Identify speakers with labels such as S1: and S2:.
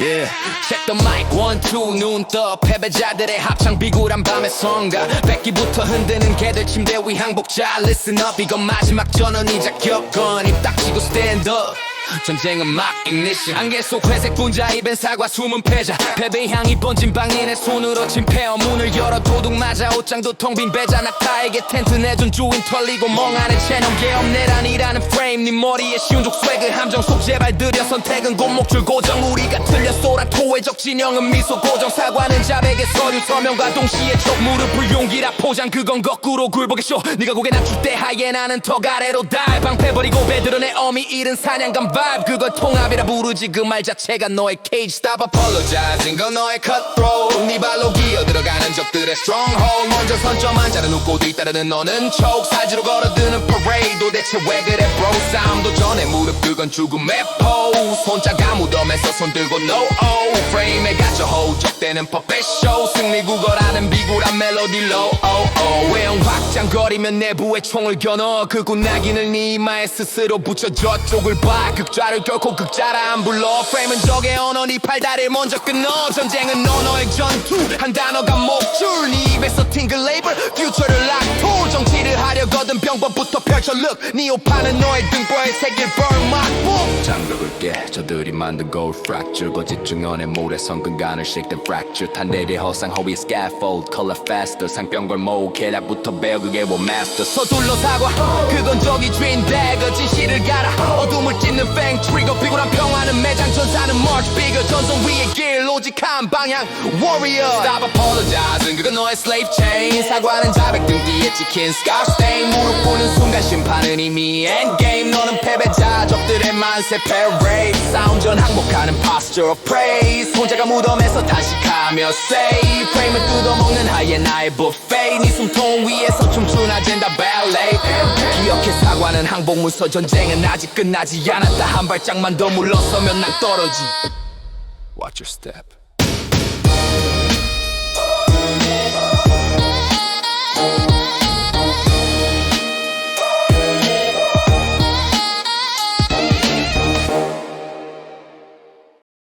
S1: Yeah. Check the mic, one, two, 눈떠. 패배자들의 합창 비굴한 밤의 성가. 뺏기부터 흔드는 개들 침대 위 항복자. Listen up, 이건 마지막 전원이자 격건 입 닥치고 stand up 전쟁은 막 ignition. 안개 속 회색 분자 입엔 사과 숨은 패자. 패배 향이 번진 방인의 손으로 침패어 문을 열어 도둑 맞아 옷장도 텅 빈 배자. 낙타에게 텐트 내준 주인 털리고 멍하는 채널 개업내란이라는 프레임 네 머리에 쉬운 족 swag 함정 속 제발 들여 선택은 곤목줄 고정. 우리가 틀려 쏘라 토 해적 진영은 미소 고정 사과는 자백의 서류. 서명과 동시에 촉 무릎을 용기라 포장 그건 거꾸로 굴복의 쇼. 네가 고개 낮출 때 하이에나는 턱 아래로 달 방패 버리고 배들어내 어미 잃은 사냥감 vibe. 그걸 통합이라 부르지 그 말 자체가 너의 cage. Stop apologizing 건 너의 cutthroat. 네 발로 기어 들어가는 적들의 stronghold. 먼저 선점한 자는 웃고 뒤따르는 너는 choke. 사지로 걸어드는 parade. 도대체 왜 그래 bro? 싸움도 전에 무릎 그건 죽음의 pose. 혼자가 무덤에서 손 들고 no oh 프레 puppet show 승리 구걸하는 비굴한 멜로디 low oh oh. 외형 확장거리면 내부에 총을 겨눠 그 군나기를 네 이마에 스스로 붙여 저쪽을 봐. 극좌를 결코 극자라 안 불러. 프레임은 적의 언어 네 팔다리를 먼저 끊어. 전쟁은 언어의 전투 한 단어가 목줄. 네 입에서 팅글 레이블 퓨처를 락토. 정치를 하려거든 병법부터 펼쳐 look. 네 오빠는 너의 등뼈에 새길 book. 장벽을 깨 저들이 만든 gold fracture. 거짓 중연의 모래 성 근 간을 식된 fracture 탄내리 허상 허위 scaffold color faster 상병걸 모으 계략부터 배워 그게 뭐 master 서둘러 사과 그건 저기 dream dagger 진실을 갈아 어둠을 찢는 뱅 트리거 비굴한 평화는 매장 전사는 march bigger 전선 위의 길 오직 한 방향 warrior stop apologizing 그건 너의 slave chain 사과는 자백 등 뒤에 찍힌 scar stain 무릎 꿇는 순간 심판은 이미 endgame 너는 패배자 만세 parade. 싸움 전 항복하는 posture of praise. 혼자가 무덤에서 단식하며 say. 프레임을 뜯어먹는 하이에나의 buffet. 네 숨통 위에서 춤춘 아젠다 ballet. 기억해 사과는 항복문서 전쟁은 아직 끝나지 않았다. 한 발짝만 더 물러서면 난 떨어지. Watch your step